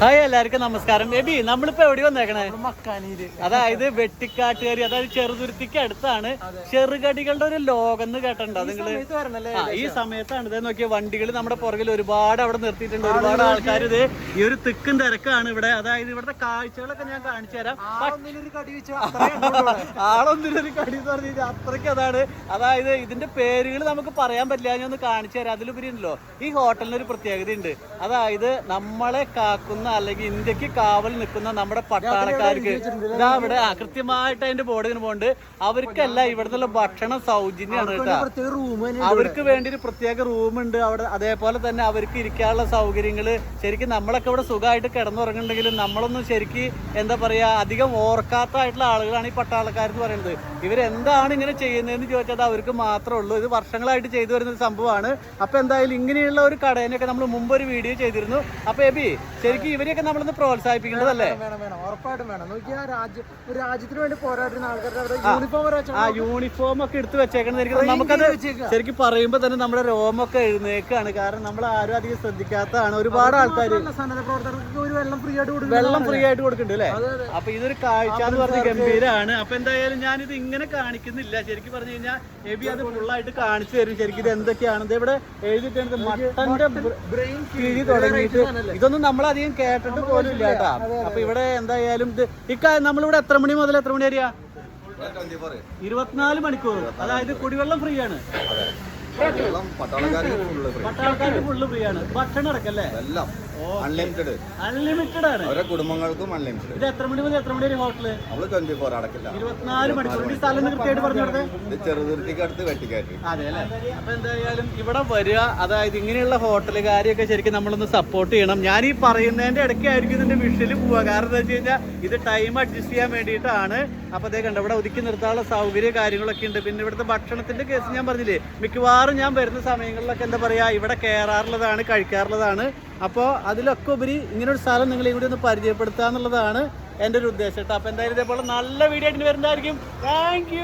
Hi എല്ലാവർക്കും നമസ്കാരം. AB നമ്മളിപ്പോ എവിടെ വന്നേക്കണേ? അതായത് വെട്ടിക്കാട്ടുകാരി അതായത് ചെറുതുരുത്തിക്ക് അടുത്താണ് ചെറുകടികളുടെ ഒരു ലോകം എന്ന് കേട്ടോ നിങ്ങൾ? ഈ സമയത്താണ്. ഇതെന്ന് നോക്കിയ വണ്ടികൾ നമ്മുടെ പുറകിൽ ഒരുപാട് അവിടെ നിർത്തിയിട്ടുണ്ട്. ഒരുപാട് ആൾക്കാർ ഇത് ഈ ഒരു തിക്കും തിരക്കാണ് ഇവിടെ. അതായത് ഇവിടുത്തെ കാഴ്ചകളൊക്കെ ഞാൻ കാണിച്ചു തരാം. ആളൊന്നിനൊരു കടി എന്ന് പറഞ്ഞു കഴിഞ്ഞാൽ അത്രയ്ക്ക് അതാണ്. അതായത് ഇതിന്റെ പേരുകൾ നമുക്ക് പറയാൻ പറ്റില്ല. ഞാൻ ഒന്ന് കാണിച്ചു തരാം. അതിലുപരി ഉണ്ടല്ലോ ഈ ഹോട്ടലിന് ഒരു പ്രത്യേകത ഉണ്ട് അതായത് നമ്മളെ കാക്കുന്ന അല്ലെങ്കിൽ ഇന്ത്യയ്ക്ക് കാവൽ നിൽക്കുന്ന നമ്മുടെ പട്ടാളക്കാർക്ക് ഇതാ ഇവിടെ കൃത്യമായിട്ട് അതിന്റെ ബോർഡ് ഇങ്ങനെ പോകുന്നുണ്ട് അവർക്കല്ല ഇവിടുത്തെ ഭക്ഷണം സൗജന്യമാണ് കേട്ടോ. അവർക്ക് വേണ്ടി ഒരു പ്രത്യേക റൂം ഉണ്ട്. അവിടെ അതേപോലെ തന്നെ അവർക്ക് ഇരിക്കാനുള്ള സൗകര്യങ്ങൾ ശരിക്കും നമ്മളൊക്കെ ഇവിടെ സുഖമായിട്ട് കിടന്നുറങ്ങുന്നുണ്ടെങ്കിലും നമ്മളൊന്നും ശരിക്ക് എന്താ പറയാ അധികം ഓർക്കാത്തായിട്ടുള്ള ആളുകളാണ് ഈ പട്ടാളക്കാർ എന്ന് പറയുന്നത്. ഇവരെന്താണ് ഇങ്ങനെ ചെയ്യുന്നതെന്ന് ചോദിച്ചാൽ അവർക്ക് മാത്രമേ ഉള്ളൂ. ഇത് വർഷങ്ങളായിട്ട് ചെയ്തു വരുന്ന ഒരു സംഭവമാണ്. അപ്പൊ എന്തായാലും ഇങ്ങനെയുള്ള ഒരു കടയിനൊക്കെ നമ്മൾ മുമ്പ് ഒരു വീഡിയോ ചെയ്തിരുന്നു. അപ്പൊ എബി ശരിക്കും ഇവരെയൊക്കെ നമ്മളൊന്ന് പ്രോത്സാഹിപ്പിക്കേണ്ടതല്ലേ? വേണം വേണം ഉറപ്പായിട്ടും വേണം. നോക്കിയാ രാജ്യം ഒരു രാജ്യത്തിന് വേണ്ടി പോരാടുന്ന ആൾക്കാരുടെ അവിടെ യൂണിഫോം വരെ വെച്ചാ. ആ യൂണിഫോം ഒക്കെ എടുത്ത് വെച്ചേക്കണം എനിക്ക് നമുക്കത്. ശരിക്കും പറയുമ്പോ തന്നെ നമ്മുടെ രോമൊക്കെ എഴുന്നേക്കാണ്. കാരണം നമ്മൾ ആരും അധികം ശ്രദ്ധിക്കാത്തതാണ്. ഒരുപാട് ആൾക്കാർ മാത്രമല്ല, സന്നദ്ധ പ്രവർത്തകർക്ക് ഒരു വെള്ളം ഫ്രീ ആയിട്ട് കൊടുക്കും വെള്ളം ഫ്രീ ആയിട്ട് കൊടുക്കുന്നുണ്ട് അല്ലേ. അപ്പൊ ഇതൊരു കാഴ്ച എന്ന് പറഞ്ഞ ഗംഭീരാണ്. അപ്പൊ എന്തായാലും ഞാനിത് ഇങ്ങനെ കാണിക്കുന്നില്ല. ശരിക്കും പറഞ്ഞു കഴിഞ്ഞാൽ എബി അത് ഫുള്ളായിട്ട് കാണിച്ചു തരും. ശരിക്കും ഇത് എന്തൊക്കെയാണ് ഇത് ഇവിടെ എഴുതിയിട്ടുണ്ട് മട്ടന്റെ ബ്രെയിൻ കിഴി തുടങ്ങിയിട്ട്. ഇതൊന്നും നമ്മൾ അധികം കേട്ടിട്ട് പോലും ഇല്ല കേട്ടാ. അപ്പൊ ഇവിടെ എന്തായാലും ഇത് ഇക്ക നമ്മളിവിടെ എത്ര മണി മുതൽ എത്ര മണി വരെയാ? ഇരുപത്തിനാല് മണിക്കൂർ. അതായത് കുടിവെള്ളം ഫ്രീ ആണ് പട്ടാളക്കാർക്ക് ഫുള്ള് ഫ്രീ ആണ്. ഭക്ഷണം അടക്കല്ലേ? എല്ലാം അൺലിമിറ്റഡ് അൺലിമിറ്റഡ് ആണ്. ഓരോ കുടുംബങ്ങൾക്കും അൺലിമിറ്റഡ് ഇത് എത്ര മണി മുതൽ എത്ര മണി വരെ ഹോട്ടൽ നമ്മൾ ട്വന്റി ഫോർ അടക്കില്ല. ഇരുപത്തിനാല് മണിക്കൂർ ഈ സ്ഥലം കൃത്യമായിട്ട് പറഞ്ഞു കൊടുത്തേ. ഇത് ചെറുതുരുത്തിക്ക് അടുത്ത് വെട്ടിക്കാറ്റ് അതെ അല്ലേ അപ്പൊ എന്തായാലും ഇവിടെ വരിക അതായത് ഇങ്ങനെയുള്ള ഹോട്ടലുകാരെയൊക്കെ ശരിക്കും നമ്മളൊന്ന് സപ്പോർട്ട് ചെയ്യണം. ഞാൻ ഈ പറയുന്നതിന്റെ ഇടയ്ക്കായിരിക്കും ഇതിന്റെ വിഷയിൽ പോവുക. കാരണം എന്താ വെച്ച് കഴിഞ്ഞാൽ ഇത് ടൈം അഡ്ജസ്റ്റ് ചെയ്യാൻ വേണ്ടിയിട്ടാണ്. അപ്പൊ അതേ കണ്ട ഇവിടെ ഒതുക്കി നിർത്താനുള്ള സൗകര്യ കാര്യങ്ങളൊക്കെ ഉണ്ട്. പിന്നെ ഇവിടുത്തെ ഭക്ഷണത്തിന്റെ കേസ് ഞാൻ പറഞ്ഞില്ലേ മിക്കവാറും ഞാൻ വരുന്ന സമയങ്ങളിലൊക്കെ എന്താ പറയാ ഇവിടെ കയറാറുള്ളതാണ് കഴിക്കാറുള്ളതാണ്. അപ്പോൾ അതിലൊക്കെ ഉപരി ഇങ്ങനെ ഒരു സ്ഥലം നിങ്ങളെ കൂടി ഒന്ന് പരിചയപ്പെടുത്തുക എന്നുള്ളതാണ് എന്റെ ഒരു ഉദ്ദേശം കേട്ടോ. അപ്പോൾ എന്തായാലും ഇതേപോലെ നല്ല വീഡിയോ ആയിട്ട് വരുന്നതായിരിക്കും. താങ്ക്